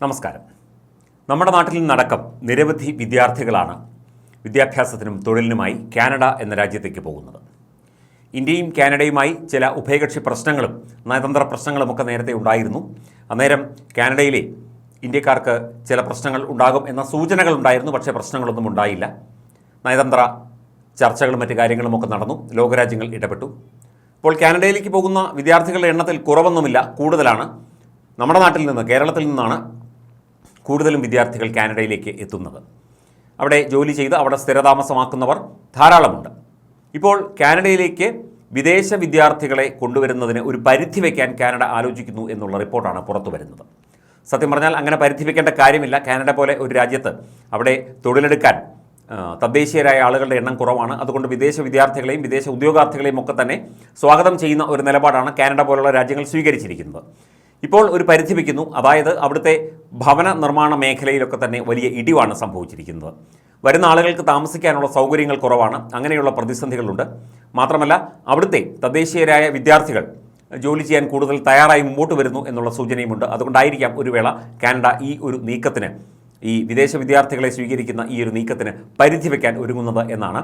നമസ്കാരം. നമ്മുടെ നാട്ടിൽ നിന്നടക്കം നിരവധി വിദ്യാർത്ഥികളാണ് വിദ്യാഭ്യാസത്തിനും തൊഴിലിനുമായി കാനഡ എന്ന രാജ്യത്തേക്ക് പോകുന്നത്. ഇന്ത്യയും കാനഡയുമായി ചില ഉഭയകക്ഷി പ്രശ്നങ്ങളും നയതന്ത്ര പ്രശ്നങ്ങളുമൊക്കെ നേരത്തെ ഉണ്ടായിരുന്നു. അന്നേരം കാനഡയിലെ ഇന്ത്യക്കാർക്ക് ചില പ്രശ്നങ്ങൾ ഉണ്ടാകും എന്ന സൂചനകൾ ഉണ്ടായിരുന്നു പക്ഷേ പ്രശ്നങ്ങളൊന്നും ഉണ്ടായില്ല. നയതന്ത്ര ചർച്ചകളും മറ്റു കാര്യങ്ങളുമൊക്കെ നടന്നു ലോകരാജ്യങ്ങൾ ഇടപെട്ടു. ഇപ്പോൾ കാനഡയിലേക്ക് പോകുന്ന വിദ്യാർത്ഥികളുടെ എണ്ണത്തിൽ കുറവൊന്നുമില്ല കൂടുതലാണ്. നമ്മുടെ നാട്ടിൽ നിന്ന് കേരളത്തിൽ നിന്നാണ് കൂടുതലും വിദ്യാർത്ഥികൾ കാനഡയിലേക്ക് എത്തുന്നത്. അവിടെ ജോലി ചെയ്ത് അവിടെ സ്ഥിരതാമസമാക്കുന്നവർ ധാരാളമുണ്ട്. ഇപ്പോൾ കാനഡയിലേക്ക് വിദേശ വിദ്യാർത്ഥികളെ കൊണ്ടുവരുന്നതിന് ഒരു പരിധി വയ്ക്കാൻ കാനഡ ആലോചിക്കുന്നു എന്നുള്ള റിപ്പോർട്ടാണ് പുറത്തു വരുന്നത്. സത്യം പറഞ്ഞാൽ അങ്ങനെ പരിധി വയ്ക്കേണ്ട കാര്യമില്ല. കാനഡ പോലെ ഒരു രാജ്യത്ത് അവിടെ തൊഴിലെടുക്കാൻ തദ്ദേശീയരായ ആളുകളുടെ എണ്ണം കുറവാണ്. അതുകൊണ്ട് വിദേശ വിദ്യാർത്ഥികളെയും വിദേശ ഉദ്യോഗാർത്ഥികളെയും ഒക്കെ തന്നെ സ്വാഗതം ചെയ്യുന്ന ഒരു നിലപാടാണ് കാനഡ പോലുള്ള രാജ്യങ്ങൾ സ്വീകരിച്ചിരിക്കുന്നത്. ഇപ്പോൾ ഒരു പരിധി വയ്ക്കുന്നു അതായത് അവിടുത്തെ ഭവന നിർമ്മാണ മേഖലയിലൊക്കെ തന്നെ വലിയ ഇടിവാണ് സംഭവിച്ചിരിക്കുന്നത്. വരുന്ന ആളുകൾക്ക് താമസിക്കാനുള്ള സൗകര്യങ്ങൾ കുറവാണ്. അങ്ങനെയുള്ള പ്രതിസന്ധികളുണ്ട്. മാത്രമല്ല അവിടുത്തെ തദ്ദേശീയരായ വിദ്യാർത്ഥികൾ ജോലി ചെയ്യാൻ കൂടുതൽ തയ്യാറായി മുമ്പോട്ട് വരുന്നു എന്നുള്ള സൂചനയുമുണ്ട്. അതുകൊണ്ടായിരിക്കാം ഒരു വേള കാനഡ ഈ ഒരു നീക്കത്തിന് ഈ വിദേശ വിദ്യാർത്ഥികളെ സ്വീകരിക്കുന്ന ഈ ഒരു നീക്കത്തിന് പരിധി വയ്ക്കാൻ ഒരുങ്ങുന്നത് എന്നാണ്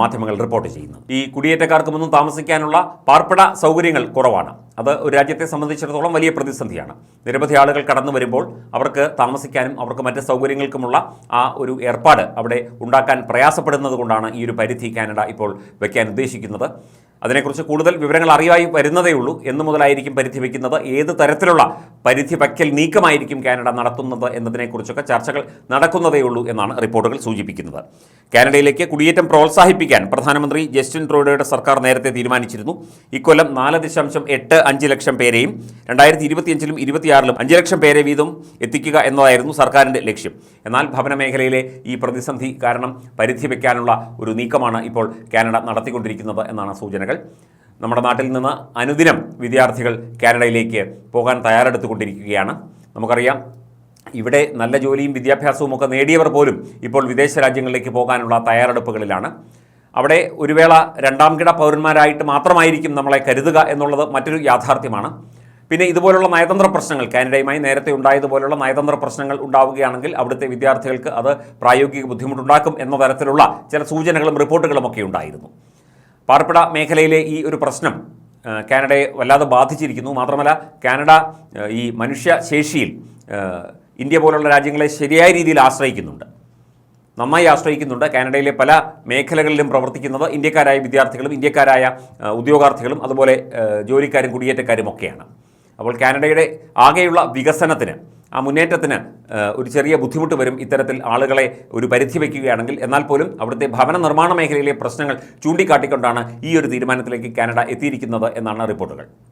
മാധ്യമങ്ങൾ റിപ്പോർട്ട് ചെയ്യുന്നത്. ഈ കുടിയേറ്റക്കാർക്കുമൊന്നും താമസിക്കാനുള്ള പാർപ്പിട സൗകര്യങ്ങൾ കുറവാണ്. അത് ഒരു രാജ്യത്തെ സംബന്ധിച്ചിടത്തോളം വലിയ പ്രതിസന്ധിയാണ്. നിരവധി ആളുകൾ കടന്നു വരുമ്പോൾ അവർക്ക് താമസിക്കാനും അവർക്ക് മറ്റ് സൗകര്യങ്ങൾക്കുമുള്ള ആ ഒരു ഏർപ്പാട് അവിടെ ഉണ്ടാക്കാൻ പ്രയാസപ്പെടുന്നത് കൊണ്ടാണ് ഈ ഒരു പരിധി കാനഡ ഇപ്പോൾ വയ്ക്കാൻ ഉദ്ദേശിക്കുന്നത്. അതിനെക്കുറിച്ച് കൂടുതൽ വിവരങ്ങൾ അറിയായി വരുന്നതേ ഉള്ളൂ. എന്ന് മുതലായിരിക്കും പരിധി വയ്ക്കുന്നത്. ഏത് തരത്തിലുള്ള പരിധി വയ്ക്കൽ നീക്കമായിരിക്കും കാനഡ നടത്തുന്നത് എന്നതിനെക്കുറിച്ചൊക്കെ ചർച്ചകൾ നടക്കുന്നതേ ഉള്ളൂ എന്നാണ് റിപ്പോർട്ടുകൾ സൂചിപ്പിക്കുന്നത്. കാനഡയിലേക്ക് കുടിയേറ്റം പ്രോത്സാഹിപ്പിക്കാൻ പ്രധാനമന്ത്രി ജസ്റ്റിൻ ട്രൂഡോയുടെ സർക്കാർ നേരത്തെ തീരുമാനിച്ചിരുന്നു. ഇക്കൊല്ലം നാല് ദശാംശം എട്ട് അഞ്ച് ലക്ഷം പേരെയും രണ്ടായിരത്തി ഇരുപത്തിയഞ്ചിലും ഇരുപത്തിയാറിലും അഞ്ച് ലക്ഷം പേരെ വീതം എത്തിക്കുക എന്നതായിരുന്നു സർക്കാരിന്റെ ലക്ഷ്യം. എന്നാൽ ഭവന മേഖലയിലെ ഈ പ്രതിസന്ധി കാരണം പരിധി വയ്ക്കാനുള്ള ഒരു നീക്കമാണ് ഇപ്പോൾ കാനഡ നടത്തിക്കൊണ്ടിരിക്കുന്നത് എന്നാണ് സൂചനകൾ നമ്മുടെ നാട്ടിൽ നിന്ന് അനുദിനം വിദ്യാർത്ഥികൾ കാനഡയിലേക്ക് പോകാൻ തയ്യാറെടുത്തുകൊണ്ടിരിക്കുകയാണ്. നമുക്കറിയാം ഇവിടെ നല്ല ജോലിയും വിദ്യാഭ്യാസവും ഒക്കെ നേടിയവർ പോലും ഇപ്പോൾ വിദേശ രാജ്യങ്ങളിലേക്ക് പോകാനുള്ള തയ്യാറെടുപ്പുകളിലാണ്. അവിടെ ഒരു വേള രണ്ടാം കിട പൗരന്മാരായിട്ട് മാത്രമായിരിക്കും നമ്മളെ കരുതുക എന്നുള്ളത് മറ്റൊരു യാഥാർത്ഥ്യമാണ്. പിന്നെ ഇതുപോലുള്ള നയതന്ത്ര പ്രശ്നങ്ങൾ കാനഡയുമായി നേരത്തെ ഉണ്ടായതുപോലുള്ള നയതന്ത്ര പ്രശ്നങ്ങൾ ഉണ്ടാവുകയാണെങ്കിൽ അവിടുത്തെ വിദ്യാർത്ഥികൾക്ക് അത് പ്രായോഗിക ബുദ്ധിമുട്ടുണ്ടാക്കും എന്ന തരത്തിലുള്ള ചില സൂചനകളും റിപ്പോർട്ടുകളും ഒക്കെ ഉണ്ടായിരുന്നു. പാർപ്പിട മേഖലയിലെ ഈ ഒരു പ്രശ്നം കാനഡയെ വല്ലാതെ ബാധിച്ചിരിക്കുന്നു. മാത്രമല്ല കാനഡ ഈ മനുഷ്യശേഷിയിൽ ഇന്ത്യ പോലുള്ള രാജ്യങ്ങളെ ശരിയായ രീതിയിൽ ആശ്രയിക്കുന്നുണ്ട്. നന്നായി ആശ്രയിക്കുന്നുണ്ട്. കാനഡയിലെ പല മേഖലകളിലും പ്രവർത്തിക്കുന്നത് ഇന്ത്യക്കാരായ വിദ്യാർത്ഥികളും ഇന്ത്യക്കാരായ ഉദ്യോഗാർത്ഥികളും അതുപോലെ ജോലിക്കാരും കുടിയേറ്റക്കാരും ഒക്കെയാണ്. അപ്പോൾ കാനഡയുടെ ആകെയുള്ള വികസനത്തിന് ആ മുന്നേറ്റത്തിന് ഒരു ചെറിയ ബുദ്ധിമുട്ട് വരും ഇത്തരത്തിൽ ആളുകളെ ഒരു പരിധി വയ്ക്കുകയാണെങ്കിൽ. എന്നാൽ പോലും അവിടുത്തെ ഭവന നിർമ്മാണ മേഖലയിലെ പ്രശ്നങ്ങൾ ചൂണ്ടിക്കാട്ടിക്കൊണ്ടാണ് ഈ ഒരു തീരുമാനത്തിലേക്ക് കാനഡ എത്തിയിരിക്കുന്നത് എന്നാണ് റിപ്പോർട്ടുകൾ.